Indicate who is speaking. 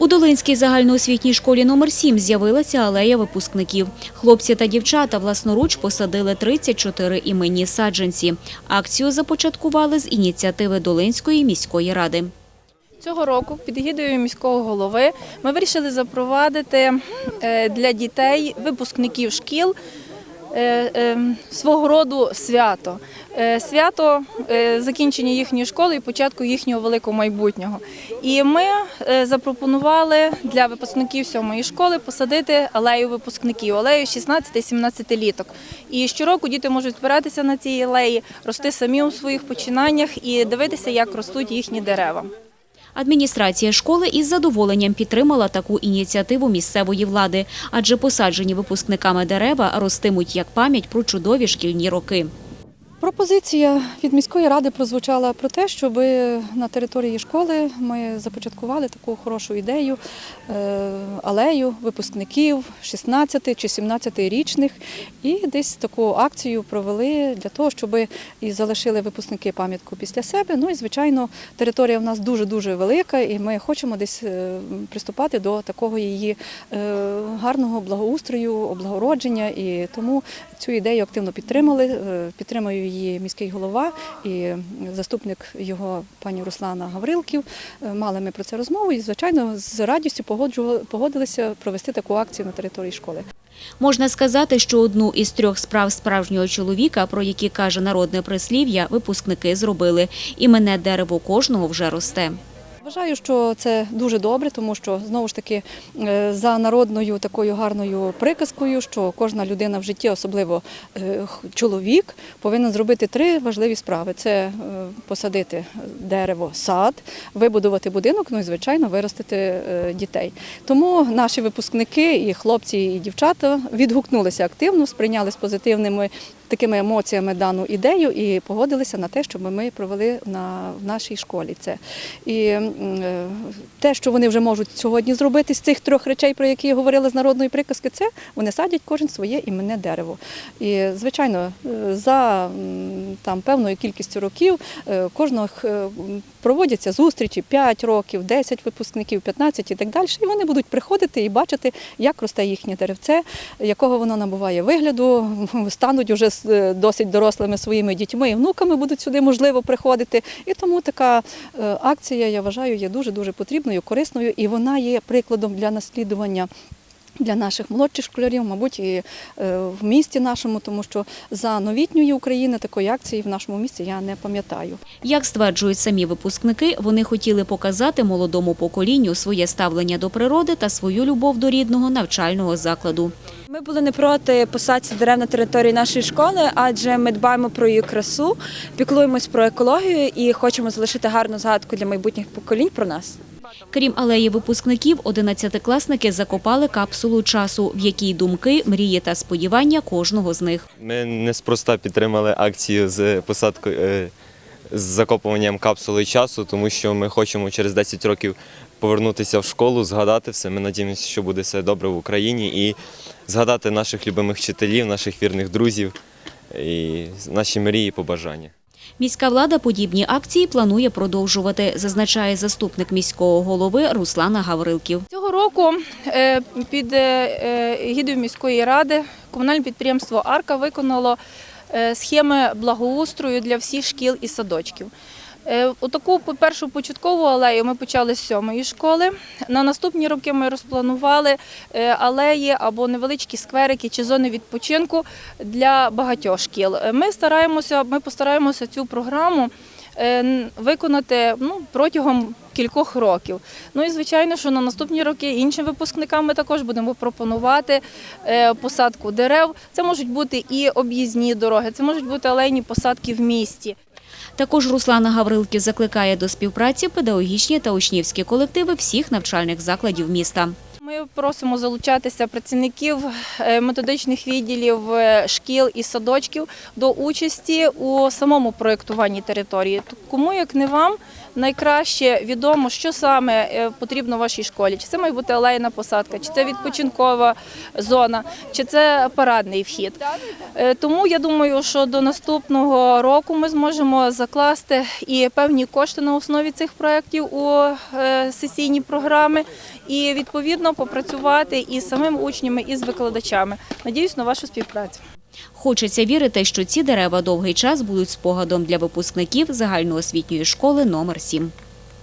Speaker 1: У Долинській загальноосвітній школі номер 7 з'явилася алея випускників. Хлопці та дівчата власноруч посадили 34 іменні саджанці. Акцію започаткували з ініціативи Долинської міської ради.
Speaker 2: Цього року під егідою міського голови ми вирішили запровадити е, для дітей, випускників шкіл свого роду свято. Е, Свято е, закінчення їхньої школи і початку їхнього великого майбутнього. І ми е, запропонували для випускників сьомої школи посадити алею випускників, алею 16-17 літок. І щороку діти можуть збиратися на цій алеї, рости самі у своїх починаннях і дивитися, як ростуть їхні дерева.
Speaker 1: Адміністрація школи із задоволенням підтримала таку ініціативу місцевої влади, адже посаджені випускниками дерева ростимуть як пам'ять про чудові шкільні роки.
Speaker 3: Пропозиція від міської ради прозвучала про те, щоб на території школи ми започаткували таку хорошу ідею е, алею випускників 16 чи 17 річних і десь таку акцію провели для того, щоб і залишили випускники пам'ятку після себе. Ну і звичайно, територія в нас дуже дуже велика, і ми хочемо десь е, приступати до такого її е, гарного благоустрою, облагородження. І тому цю ідею активно підтримали. Е, Підтримує її міський голова і заступник його пані Руслана Гаврилків. Е, Мали ми про це розмову і, звичайно, з радістю погодилися провести таку акцію на території школи.
Speaker 1: Можна сказати, що одну із трьох справ справжнього чоловіка, про які каже народне прислів'я, випускники зробили. Іменне дерево кожного вже росте.
Speaker 3: Вважаю, що це дуже добре, тому що знову ж таки е, за народною такою гарною приказкою, що кожна людина в житті, особливо е, чоловік, повинен зробити три важливі справи: це е, посадити дерево, сад, вибудувати будинок, ну і звичайно виростити дітей. Тому наші випускники, і хлопці, і дівчата відгукнулися активно, сприйняли з позитивними. Такими емоціями дану ідею і погодилися на те, щоб ми провели на в нашій школі це. І е, те, що вони вже можуть сьогодні зробити з цих трьох речей, про які я говорила з народної приказки, це вони садять кожен своє іменне дерево. І звичайно, е, за там певною кількістю років е, кожного проводяться зустрічі 5 років, 10 випускників, 15 і так далі. І вони будуть приходити і бачити, як росте їхнє деревце, якого воно набуває вигляду, стануть уже з, досить дорослими своїми дітьми і внуками будуть сюди можливо приходити. І тому така е, акція, я вважаю, є дуже дуже потрібною, корисною, і вона є прикладом для наслідування. Для наших молодших школярів, мабуть, і е, в місті нашому, тому що за новітньої України такої акції в нашому місті я не пам'ятаю.
Speaker 1: Як стверджують самі випускники, вони хотіли показати молодому поколінню своє ставлення до природи та свою любов до рідного навчального закладу.
Speaker 4: Ми були не проти посадці дерев на території нашої школи, адже ми дбаємо про її красу, піклуємось про екологію і хочемо залишити гарну згадку для майбутніх поколінь про нас.
Speaker 1: Крім алеї випускників, одинадцятикласники закопали капсулу часу, в якій думки, мрії та сподівання кожного з них.
Speaker 5: Ми неспроста підтримали акцію з посадкою е, з закопуванням капсули часу, тому що ми хочемо через 10 років повернутися в школу, згадати все. Ми надіємося, що буде все добре в Україні і згадати наших любимих вчителів, наших вірних друзів і наші мрії побажання.
Speaker 1: Міська влада подібні акції планує продовжувати, зазначає заступник міського голови Руслана Гаврилків.
Speaker 2: Цього року е, під е, е, міської ради комунальне підприємство Арка виконало схеми благоустрою для всіх шкіл і садочків. Е, Отаку першу початкову алею ми почали з сьомої школи. На наступні роки ми розпланували е, алеї або невеличкі скверики чи зони відпочинку для багатьох шкіл. Ми стараємося, ми постараємося цю програму виконати ну, протягом кількох років. Ну і звичайно, що на наступні роки іншим випускникам ми також будемо пропонувати е, посадку дерев. Це можуть бути і об'їзні дороги, це можуть бути алейні посадки в місті.
Speaker 1: Також Руслана Гаврилків закликає до співпраці педагогічні та учнівські колективи всіх навчальних закладів міста.
Speaker 2: Ми просимо залучатися працівників е, методичних відділів е, шкіл і садочків до участі у самому проєктуванні території. Кому як не вам найкраще відомо, що саме е, потрібно вашій школі. Чи це має бути алейна посадка, чи це відпочинкова зона, чи це парадний вхід. Е, Тому я думаю, що до наступного року ми зможемо закласти і певні кошти на основі цих проєктів у е, сесійні програми і відповідно попрацювати і з самими учнями, і з викладачами. Надіюсь на вашу співпрацю.
Speaker 1: Хочеться вірити, що ці дерева довгий час будуть спогадом для випускників загальноосвітньої школи номер 7.